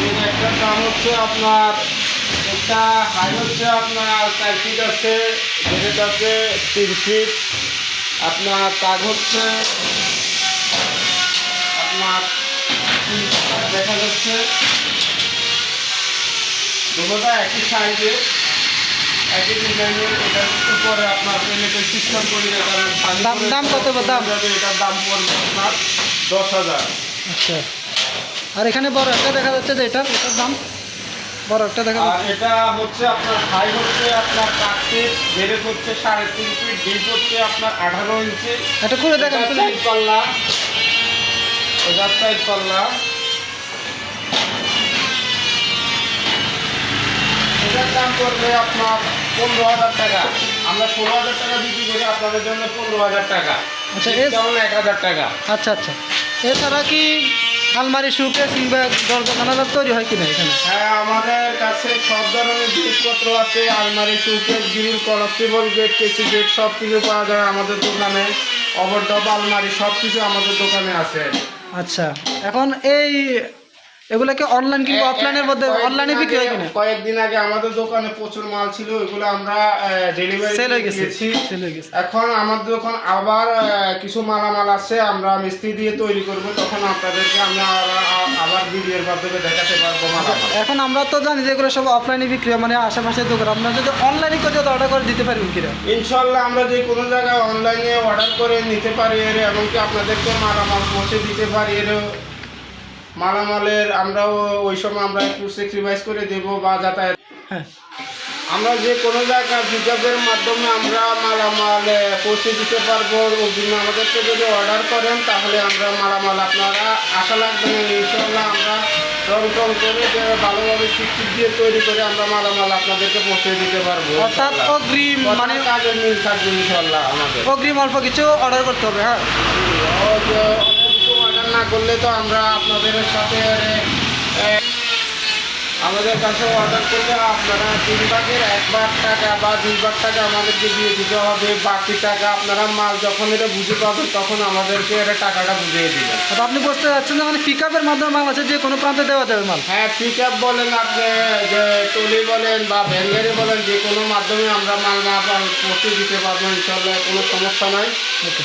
এর একটা দাম হচ্ছে আপনার একটা হাই হচ্ছে আপনার চার ফিট আছে বেড়েট আছে তিন ফিট। আপনার তাগ হচ্ছে আপনার দেখা যাচ্ছে। দুটোটা একই সাইজে একই ডিজাইনের এটার উপরে আপনার পেমেন্টের সিস্টেম করে দাম- দাম কত দাম? এটার দাম পড়বে আপনার দশ হাজার। আচ্ছা। আর এখানে বড় একটা দেখা যাচ্ছে যে এটার এটার দাম বড় একটা দেখা আর যাচ্ছে। এটা হচ্ছে আপনার হাই হচ্ছে আপনার ফিট বেরেক হচ্ছে সাড়ে তিন ফিট ডিপ হচ্ছে আপনার আঠারো ইঞ্চি এটা খুলে দেখেন এটা পাল্লা এটা চার পাল্লা এটার দাম পড়বে আপনার পনেরো হাজার টাকা। আমরা ষোলো হাজার টাকা বিক্রি করি আপনাদের জন্য পনেরো হাজার টাকা। আচ্ছা, এক হাজার টাকা। আচ্ছা আচ্ছা। এছাড়া কি আলমারি সুকেস কিংবা দরজা জানালার তৈরি হয় কিনা এখানে? হ্যাঁ আমাদের কাছে সব ধরনের জিনিসপত্র আছে আলমারি showcase grill collapsible gate KC gate সব কিছু পাওয়া যায় আমাদের দোকানে। ওভারটপ আলমারি সব কিছু আমাদের দোকানে আছে। আচ্ছা এখন এই এগুলোকে অনলাইন কিংবা অফলাইনের মধ্যে অনলাইনে বিক্রি হয় কিনা? কয়েকদিন আগে আমাদের দোকানে প্রচুর মাল ছিল এগুলো আমরা ডেলিভারি সেল হয়ে গেছে সেল হয়ে গেছে। এখন আমাদের দোকান আবার কিছু মালামাল আছে আমরা মিস্ত্রি দিয়ে তৈরি করব তখন আপনাদেরকে আমরা আবার- ভিডিওর মাধ্যমে দেখাতে পারব মালামাল। এখন আমরা তো জানি যে এগুলো সব অফলাইনে বিক্রি হয় মানে আশেপাশে দোকান আপনারা যদি অনলাইনে করে যদি অর্ডার করে দিতে পারবেন কিনা ইনশাল্লাহ আমরা যে কোনো জায়গায় অনলাইনে অর্ডার করে নিতে পারি এর এমনকি আপনাদেরকে মালামাল পৌঁছে দিতে পারি এর মালামালের আমরাও ওই সময় আমরা একটু স্যাক্রিফাইস করে দেব বা যাতায়াত। হ্যাঁ। আমরা যে কোনো জায়গায় পিকআপের মাধ্যমে আমরা মালামাল পৌঁছে দিতে পারব। জন্য আমাদেরকে যদি অর্ডার করেন তাহলে আমরা মালামাল আপনারা আশা লাগবে না ইনশাল্লাহ আমরা রং টং করে ভালোভাবে চিকচিক দিয়ে তৈরি করে আমরা মালামাল আপনাদেরকে পৌঁছে দিতে পারব। অর্থাৎ অগ্রিম মানে মানে কাজের মিল থাকবে ইনশাল্লাহ আমাদের। অগ্রিম অল্প কিছু অর্ডার করতে হবে হ্যাঁ। অর্ডার না করলে তো আমরা আপনাদের সাথে আমাদের কাছে অর্ডার করলে আপনারা তিন ভাগের এক ভাগ টাকা বা দুই ভাগ টাকা আমাদেরকে দিয়ে দিতে হবে। বাকি টাকা আপনারা মাল যখন এটা বুঝে পাবেন তখন আমাদেরকে এটা টাকাটা বুঝিয়ে দিবেন। তো আপনি বুঝতে পারছেন যে মানে পিক আপের মাধ্যমে মাল আছে যে কোনো প্রান্তে দেওয়া যাবে মাল? হ্যাঁ পিক আপ বলেন আপনি যে টলি বলেন বা ভ্যানগাড়ি বলেন যে কোনো মাধ্যমে আমরা মাল না পৌঁছে দিতে পারব ইনশাল্লাহ কোনো সমস্যা নাই। ওকে।